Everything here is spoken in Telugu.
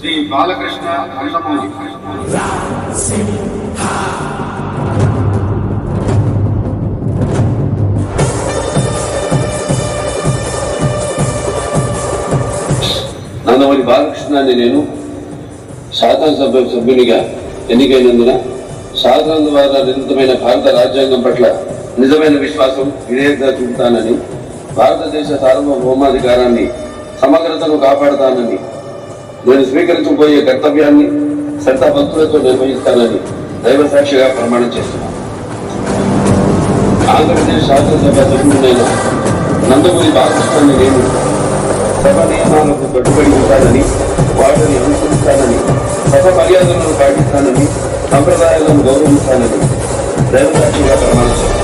శ్రీ బాలకృష్ణ నందమూరి నందమూరి బాలకృష్ణాన్ని నేను శాసనసభ సభ్యునిగా ఎన్నికైనందున శాసనం ద్వారా నిర్మితమైన భారత రాజ్యాంగం పట్ల నిజమైన విశ్వాసం విధేయత చూపుతానని భారతదేశ సార్వభౌమాధికారాన్ని సమగ్రతను కాపాడుతానని నేను స్వీకరించబోయే కర్తవ్యాన్ని శ్రద్ధాభక్తులతో నిర్వహిస్తానని దైవ సాక్షిగా ప్రమాణం చేస్తున్నాను. ఆంధ్రప్రదేశ్ శాసనసభ సభ్యుడైన నందమూరి బాలకృష్ణాన్ని నేను సభ నియమాలకు కట్టుబడి ఉంటానని వాటిని అనుసరిస్తానని సభ మర్యాదలను పాటిస్తానని సంప్రదాయాలను గౌరవిస్తానని దైవసాక్షిగా ప్రమాణం చేస్తాను